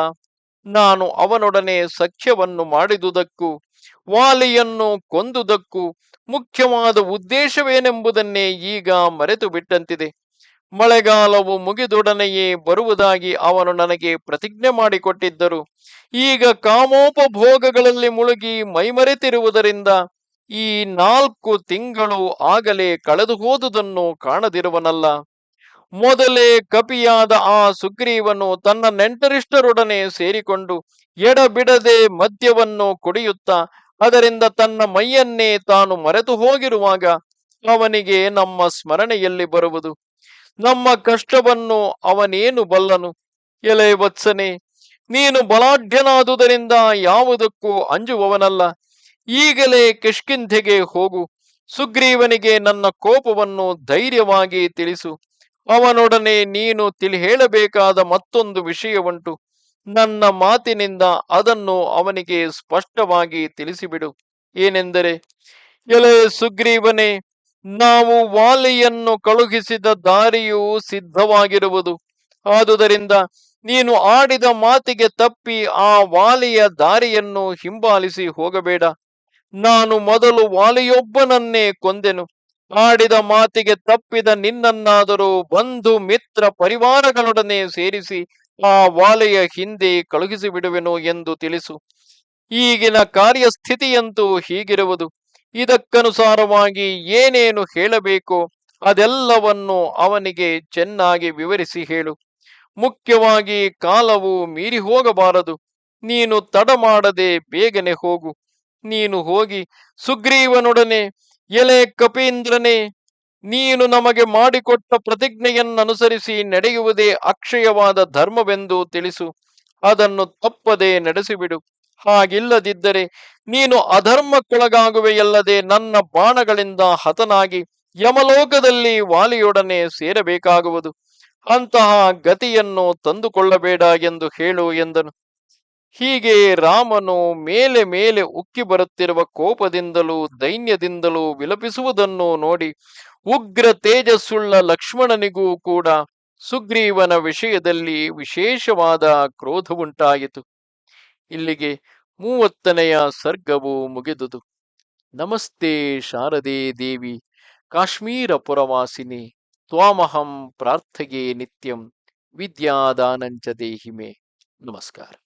ನಾನು ಅವನೊಡನೆ ಸಖ್ಯವನ್ನು ಮಾಡಿದುದಕ್ಕೂ, ವಾಲಿಯನ್ನು ಕೊಂದುದಕ್ಕೂ ಮುಖ್ಯವಾದ ಉದ್ದೇಶವೇನೆಂಬುದನ್ನೇ ಈಗ ಮರೆತು ಬಿಟ್ಟಂತಿದೆ ಮಳೆಗಾಲವು ಮುಗಿದೊಡನೆಯೇ ಬರುವುದಾಗಿ ಅವನು ನನಗೆ ಪ್ರತಿಜ್ಞೆ ಮಾಡಿಕೊಟ್ಟಿದ್ದರು. ಈಗ ಕಾಮೋಪಭೋಗಗಳಲ್ಲಿ ಮುಳುಗಿ ಮೈಮರೆತಿರುವುದರಿಂದ ಈ ನಾಲ್ಕು ತಿಂಗಳು ಆಗಲೇ ಕಳೆದು ಹೋದುದನ್ನು ಕಾಣದಿರುವನಲ್ಲ. ಮೊದಲೇ ಕಪಿಯಾದ ಆ ಸುಗ್ರೀವನು ತನ್ನ ನೆಂಟರಿಷ್ಟರೊಡನೆ ಸೇರಿಕೊಂಡು ಎಡಬಿಡದೆ ಮದ್ಯವನ್ನು ಕುಡಿಯುತ್ತಾ ಅದರಿಂದ ತನ್ನ ಮೈಯನ್ನೇ ತಾನು ಮರೆತು ಹೋಗಿರುವಾಗ ಅವನಿಗೆ ನಮ್ಮ ಸ್ಮರಣೆಯಲ್ಲಿ ಬರುವುದು. ನಮ್ಮ ಕಷ್ಟವನ್ನು ಅವನೇನು ಬಲ್ಲನು? ಎಲೆ ವತ್ಸನೆ, ನೀನು ಬಲಾಢ್ಯನಾದುದರಿಂದ ಯಾವುದಕ್ಕೂ ಅಂಜುವವನಲ್ಲ. ಈಗಲೇ ಕಿಷ್ಕಿಂಧೆಗೆ ಹೋಗು. ಸುಗ್ರೀವನಿಗೆ ನನ್ನ ಕೋಪವನ್ನು ಧೈರ್ಯವಾಗಿ ತಿಳಿಸು. ಅವನೊಡನೆ ನೀನು ತಿಳಿ ಹೇಳಬೇಕಾದ ಮತ್ತೊಂದು ವಿಷಯವುಂಟು. ನನ್ನ ಮಾತಿನಿಂದ ಅದನ್ನು ಅವನಿಗೆ ಸ್ಪಷ್ಟವಾಗಿ ತಿಳಿಸಿಬಿಡು. ಏನೆಂದರೆ, ಎಲೆ ಸುಗ್ರೀವನೇ ನಾವು ವಾಲಿಯನ್ನು ಕಳುಹಿಸಿದ ದಾರಿಯು ಸಿದ್ಧವಾಗಿರುವುದು. ಆದುದರಿಂದ ನೀನು ಆಡಿದ ಮಾತಿಗೆ ತಪ್ಪಿ ಆ ವಾಲಿಯ ದಾರಿಯನ್ನು ಹಿಂಬಾಲಿಸಿ ಹೋಗಬೇಡ. ನಾನು ಮೊದಲು ವಾಲಿಯೊಬ್ಬನನ್ನೇ ಕೊಂದೆನು. ಆಡಿದ ಮಾತಿಗೆ ತಪ್ಪಿದ ನಿನ್ನನ್ನಾದರೂ ಬಂಧು ಮಿತ್ರ ಪರಿವಾರಗಳೊಡನೆ ಸೇರಿಸಿ ಆ ವಾಲೆಯ ಹಿಂದೆ ಕಳುಹಿಸಿ ಬಿಡುವೆನು ಎಂದು ತಿಳಿಸು. ಈಗಿನ ಕಾರ್ಯಸ್ಥಿತಿಯಂತೂ ಹೀಗಿರುವುದು. ಇದಕ್ಕನುಸಾರವಾಗಿ ಏನೇನು ಹೇಳಬೇಕು ಅದೆಲ್ಲವನ್ನು ಅವನಿಗೆ ಚೆನ್ನಾಗಿ ವಿವರಿಸಿ ಹೇಳು. ಮುಖ್ಯವಾಗಿ ಕಾಲವು ಮೀರಿ ಹೋಗಬಾರದು. ನೀನು ತಡ ಮಾಡದೆ ಬೇಗನೆ ಹೋಗು. ನೀನು ಹೋಗಿ ಸುಗ್ರೀವನೊಡನೆ, ಎಲೆ ಕಪೀಂದ್ರನೇ, ನೀನು ನಮಗೆ ಮಾಡಿಕೊಟ್ಟ ಪ್ರತಿಜ್ಞೆಯನ್ನನುಸರಿಸಿ ನಡೆಯುವುದೇ ಅಕ್ಷಯವಾದ ಧರ್ಮವೆಂದು ತಿಳಿಸು. ಅದನ್ನು ತಪ್ಪದೆ ನಡೆಸಿಬಿಡು. ಹಾಗಿಲ್ಲದಿದ್ದರೆ ನೀನು ಅಧರ್ಮಕ್ಕೊಳಗಾಗುವೆಯಲ್ಲದೆ ನನ್ನ ಬಾಣಗಳಿಂದ ಹತನಾಗಿ ಯಮಲೋಕದಲ್ಲಿ ವಾಲಿಯೊಡನೆ ಸೇರಬೇಕಾಗುವುದು. ಅಂತಹ ಗತಿಯನ್ನು ತಂದುಕೊಳ್ಳಬೇಡ ಎಂದು ಹೇಳು ಎಂದನು. ಹೀಗೆ ರಾಮನು ಮೇಲೆ ಮೇಲೆ ಉಕ್ಕಿ ಬರುತ್ತಿರುವ ಕೋಪದಿಂದಲೂ ದೈನ್ಯದಿಂದಲೂ ವಿಲಪಿಸುವುದನ್ನು ನೋಡಿ ಉಗ್ರ ತೇಜಸ್ಸುಳ್ಳ ಲಕ್ಷ್ಮಣನಿಗೂ ಕೂಡ ಸುಗ್ರೀವನ ವಿಷಯದಲ್ಲಿ ವಿಶೇಷವಾದ ಕ್ರೋಧವುಂಟಾಯಿತು. ಇಲ್ಲಿಗೆ ಮೂವತ್ತನೆಯ ಸರ್ಗವು ಮುಗಿದುದು. ನಮಸ್ತೆ ಶಾರದೆ ದೇವಿ, ಕಾಶ್ಮೀರ ಪುರವಾಸಿನಿ, ತ್ವಾಮಹಂ ಪ್ರಾರ್ಥಗೆ ನಿತ್ಯಂ ವಿದ್ಯಾದಾನಂಚ ದೇಹಿಮೆ. ನಮಸ್ಕಾರ.